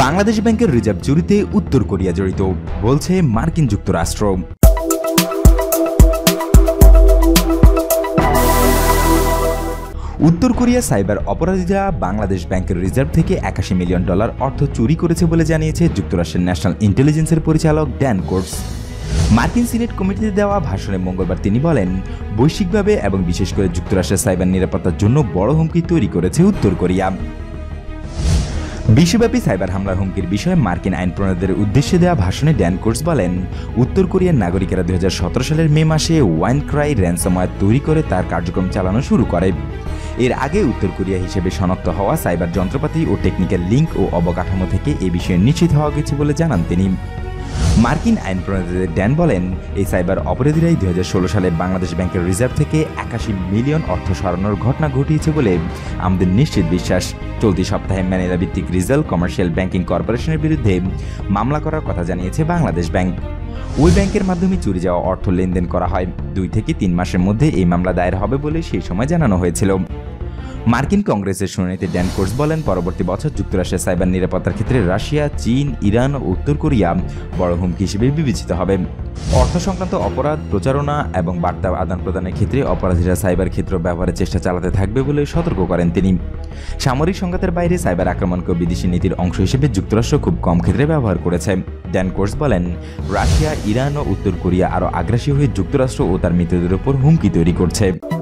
বাংলাদেশ ব্যাংকের রিজার্ভ চুরিতে উত্তর কোরিয়া জড়িত, বলছে মার্কিন যুক্তরাষ্ট্র। উত্তর কোরিয়া সাইবার অপরাধীরা বাংলাদেশ ব্যাংকের রিজার্ভ থেকে একাশি মিলিয়ন ডলার অর্থ চুরি করেছে বলে জানিয়েছে যুক্তরাষ্ট্রের ন্যাশনাল ইন্টেলিজেন্সের পরিচালক ড্যান কোর্টস মার্কিন সিনেট কমিটিতে দেওয়া ভাষণে মঙ্গলবার তিনি বলেন, বৈশ্বিকভাবে এবং বিশেষ করে যুক্তরাষ্ট্রের সাইবার নিরাপত্তার জন্য বড় হুমকি তৈরি করেছে উত্তর কোরিয়া। বিশ্বব্যাপী সাইবার হামলার হুমকির বিষয়ে মার্কিন আইন প্রণেতাদের উদ্দেশ্যে দেওয়া ভাষণে ড্যান কোর্স বলেন, উত্তর কোরিয়ার নাগরিকেরা দু হাজার সতেরো সালের মে মাসে ওয়াইন ক্রাই র্যানসমওয়্যার তৈরি করে তার কার্যক্রম চালানো শুরু করে। এর আগে উত্তর কোরিয়া হিসেবে শনাক্ত হওয়া সাইবার যন্ত্রপাতি ও টেকনিক্যাল লিঙ্ক ও অবকাঠামো থেকে এ বিষয়ে নিশ্চিত হওয়া গেছে বলে জানান তিনি। মার্কিন আইন প্রণেতাদের ড্যান বলেন, এই সাইবার অপরাধীরাই দুই হাজার ষোলো সালে বাংলাদেশ ব্যাংকের রিজার্ভ থেকে একাশি মিলিয়ন অর্থ সরানোর ঘটনা ঘটিয়েছে বলে আমাদের নিশ্চিত বিশ্বাস। চলতি সপ্তাহে ম্যানেলা ভিত্তিক রিজাল কমার্শিয়াল ব্যাংকিং কর্পোরেশনের বিরুদ্ধে মামলা করার কথা জানিয়েছে বাংলাদেশ ব্যাংক। ওই ব্যাংকের মাধ্যমে চুরি যাওয়া অর্থ লেনদেন করা হয়। দুই থেকে তিন মাসের মধ্যে এই মামলা দায়ের হবে বলে সেই সময় জানানো হয়েছিল। মার্কিন কংগ্রেসের শুনানিতে ড্যান কোর্স বলেন, পরবর্তী বছর যুক্তরাষ্ট্রের সাইবার নিরাপত্তার ক্ষেত্রে রাশিয়া, চীন, ইরান ও উত্তর কোরিয়া বড় হুমকি হিসেবে বিবেচিত হবে। অর্থ সংক্রান্ত অপরাধ, প্রচারণা এবং বার্তা আদান প্রদানের ক্ষেত্রে অপরাধীরা সাইবার ক্ষেত্র ব্যবহারের চেষ্টা চালাতে থাকবে বলে সতর্ক করেন তিনি। সামরিক সংঘাতের বাইরে সাইবার আক্রমণকে বিদেশি নীতির অংশ হিসেবে যুক্তরাষ্ট্র খুব কম ক্ষেত্রে ব্যবহার করেছে। ড্যান কোর্স বলেন, রাশিয়া, ইরান ও উত্তর কোরিয়া আরও আগ্রাসী হয়ে যুক্তরাষ্ট্র ও তার মিত্রদের উপর হুমকি তৈরি করছে।